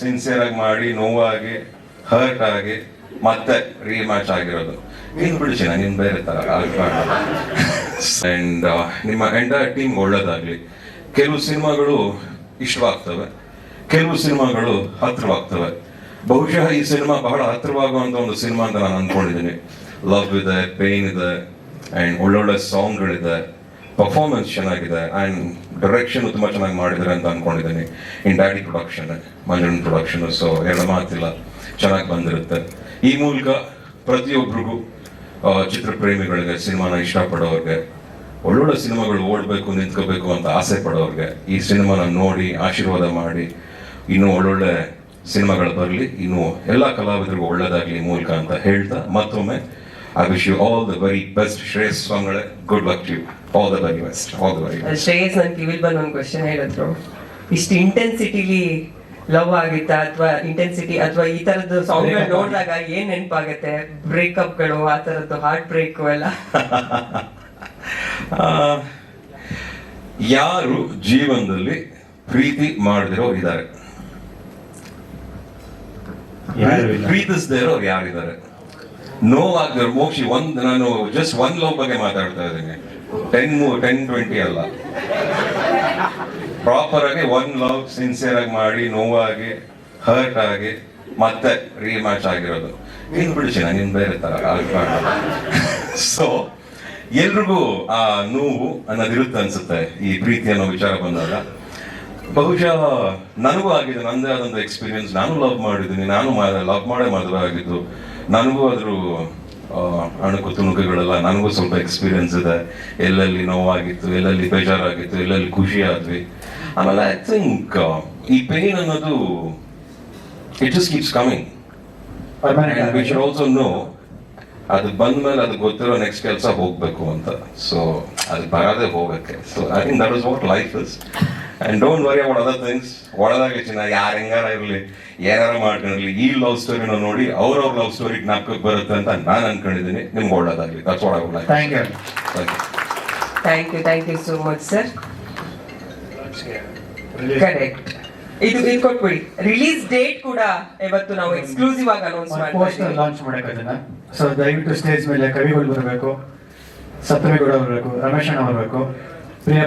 Sincere ಆಗಿ ಮಾಡಿ, ನೋವಾಗಿ hurt ಆಗಿ, ಮತ್ತೆ ರೀ ಮ್ಯಾಚ್ ಆಗಿರೋದು. ನೀನು ಬಿಡಿಸಿ ನೀನು ಬೇರೆ ತರ ಅಂಡ್ ನಿಮ್ಮ ಎಂಟೈರ್ ಟೀಮ್ ಒಳ್ಳೇದಾಗ್ಲಿ. ಕೆಲವು ಸಿನಿಮಾಗಳು ಇಷ್ಟವಾಗ್ತವೆ. ಕೆಲವು ಸಿನಿಮಾಗಳು ಹತ್ರವಾಗ್ತವೆ. ಬಹುಶಃ ಈ ಸಿನಿಮಾ ಬಹಳ ಹತ್ರವಾಗುವಂತ ಒಂದು ಸಿನಿಮಾ ಅಂತ ನಾನು ಅನ್ಕೊಂಡಿದ್ದೀನಿ. ಲವ್ ಇದೆ ಪೇನ್ ಇದೆ ಅಂಡ್ ಒಳ್ಳೊಳ್ಳೆ ಸಾಂಗ್ಗಳಿದೆ ಪರ್ಫಾರ್ಮೆನ್ಸ್ ಚೆನ್ನಾಗಿದೆ. ಆ್ಯಂಡ್ ಡೈರೆಕ್ಷನ್ ತುಂಬ ಚೆನ್ನಾಗಿ ಮಾಡಿದ್ದಾರೆ ಅಂತ ಅಂದ್ಕೊಂಡಿದ್ದೀನಿ ಇನ್ ಡ್ಯಾಡಿ ಪ್ರೊಡಕ್ಷನ್ ಮಂಜುನ್ ಪ್ರೊಡಕ್ಷನ್ ಸೊ ಎರಡು ಮಾತಿಲ್ಲ. ಚೆನ್ನಾಗಿ ಬಂದಿರುತ್ತೆ. ಈ ಮೂಲಕ ಪ್ರತಿಯೊಬ್ಬರಿಗೂ ಚಿತ್ರಪ್ರೇಮಿಗಳಿಗೆ, ಸಿನಿಮಾನ ಇಷ್ಟಪಡೋರಿಗೆ, ಒಳ್ಳೊಳ್ಳೆ ಸಿನಿಮಾಗಳು ಓಡಬೇಕು, ನಿಂತ್ಕೋಬೇಕು ಅಂತ ಆಸೆ ಪಡೋರಿಗೆ, ಈ ಸಿನಿಮಾನ ನೋಡಿ, ಆಶೀರ್ವಾದ ಮಾಡಿ, ಇನ್ನೂ ಒಳ್ಳೊಳ್ಳೆ ಸಿನಿಮಾಗಳು ಬರಲಿ, ಇನ್ನು ಎಲ್ಲ ಕಲಾವಿದರಿಗೂ ಒಳ್ಳೆಯದಾಗಲಿ ಮೂಲಕ ಅಂತ ಹೇಳ್ತಾ ಮತ್ತೊಮ್ಮೆ I wish you all the very best Shreyas ಸ್ವಾಮಿಗಳೇ. Good luck you all the very best all the very best Shreyas ನನ್ ಕಿವಿಲ್ ಬಂದು ಒಂದು ಕ್ವಶನ್ ಹೇಳಿದ್ರು. ಇಷ್ಟು ಇಂಟೆನ್ಸಿಟಿಲಿ ಲವ್ ಆಗಿತ್ತಾ ಅಥವಾ ಇಂಟೆನ್ಸಿಟಿ ಅಥವಾ ಈ ತರದ್ದು ಸಾಂಗ್ ನೋಡಿದಾಗ ಏನ್ ನೆನಪಾಗತ್ತೆ? ಬ್ರೇಕಪ್ಗಳು ಆ ತರದ್ದು ಹಾರ್ಟ್ ಬ್ರೇಕ್ ಎಲ್ಲ. ಆ, ಯಾರು ಜೀವನದಲ್ಲಿ ಪ್ರೀತಿ ಮಾಡದಿರೋ ಇದ್ದಾರೆ. ಪ್ರೀತಿಸದೇ ಇರೋರು ಯಾರಿದ್ದಾರೆ? ನೋವಾಗ್ದಿರೋ ಮೋಕ್ಷಿ ಒಂದು ನಾನು ಜಸ್ಟ್ ಒಂದ್ ಲವ್ ಬಗ್ಗೆ ಮಾತಾಡ್ತಾ ಇದ್ದೀನಿ. ಟೆನ್ ಟೆನ್ ಟ್ವೆಂಟಿ ಅಲ್ಲ. ಪ್ರಾಪರ್ ಆಗಿ ಒನ್ ಲವ್ ಸಿನ್ಸಿಯರ್ ಆಗಿ ಮಾಡಿ, ನೋವಾಗಿ ಹರ್ಟ್ ಆಗಿ, ಮತ್ತೆ ರೀಮ್ಯಾಚ್ ಆಗಿರೋದು. ಏನು ಬಿಡಿಸಿ, ನಿನ್ ಬೇರೆ ತರ ಸೊ ಎಲ್ರಿಗೂ ಆ ನೋವು ಅನ್ನೋದಿರುತ್ತೆ ಅನ್ಸುತ್ತೆ, ಈ ಪ್ರೀತಿ ಅನ್ನೋ ವಿಚಾರ ಬಂದಾಗ. ಬಹುಶಃ ನನಗೂ ಆಗಿದೆ ನಂದೇ ಆದಂಥ ಎಕ್ಸ್ಪೀರಿಯನ್ಸ್ ನಾನು ಲವ್ ಮಾಡಿದ್ದೀನಿ ನಾನು ಲವ್ ಮಾಡೇ ಮದುವೆ ಆಗಿದ್ದು ನನಗೂ ಅದ್ರ ಅಣುಕು ತುಣುಕುಗಳೆಲ್ಲ ನನಗೂ ಸ್ವಲ್ಪ ಎಕ್ಸ್ಪೀರಿಯನ್ಸ್ ಇದೆ. ಎಲ್ಲೆಲ್ಲಿ ನೋವಾಗಿತ್ತು ಎಲ್ಲೆಲ್ಲಿ ಬೇಜಾರಾಗಿತ್ತು ಎಲ್ಲೆಲ್ಲಿ ಖುಷಿ ಆದ್ವಿ ಆಮೇಲೆ ಐ ಥಿಂಕ್ ಈ ಪೇನ್ ಅನ್ನೋದು it is keeps coming we should also know ಅದು ಬಂದ್ಮೇಲೆ ಅದು ಗೊತ್ತಿರೋ ನೆಕ್ಸ್ಟ್ ಕೆಲಸ ಹೋಗ್ಬೇಕು ಅಂತ. ಸೊ ಅದು ಬರದೇ ಹೋಗಕ್ಕೆ. So I think that is what life is and don't worry about other things ಒಳದಾಗ ಚಿನ್ನ ಯಾರು ಹೆಂಗಾರ ಇರಲಿ ಏನಾರ ಮಾಡ್ಕೊಂಡಿರ್ಲಿ ಈ ಲವ್ ಸ್ಟೋರಿನ ನೋಡಿ ಅವ್ರವ್ರ ಲವ್ ಸ್ಟೋರಿ ಜ್ಞಾಪಕಕ್ಕೆ ಬರುತ್ತೆ ಅಂತ ನಾನು ಅನ್ಕೊಂಡಿದ್ದೀನಿ ನಿಮ್ಗೆ ಒಳ್ಳೇದಾಗ್ಲಿ. That's what I would like thank you thank you thank you thank you so much sir correct ಇದು ಇದು ಕೊಟ್ಬಿಡಿ. ರಿಲೀಸ್ ಡೇಟ್ ಕೂಡ ಇವತ್ತು ನಾವು ಎಕ್ಸ್ಕ್ಲೂಸಿವ್ ಆಗಿ ಅನೌನ್ಸ್ ಮಾಡ್ತೀವಿ ಲಾಂಚ್ ಮಾಡಕ್ಕೆ ಅದನ್ನ ಸೊ ದಯವಿಟ್ಟು ಸ್ಟೇಜ್ ಮೇಲೆ ಕವಿಗಳು ಬರಬೇಕು ಸಪ್ತಮೇಗೌಡ ಬರಬೇಕು ರಮೇಶ್ ಅಣ್ಣ ಬರಬೇಕು ಪ್ರಿಯ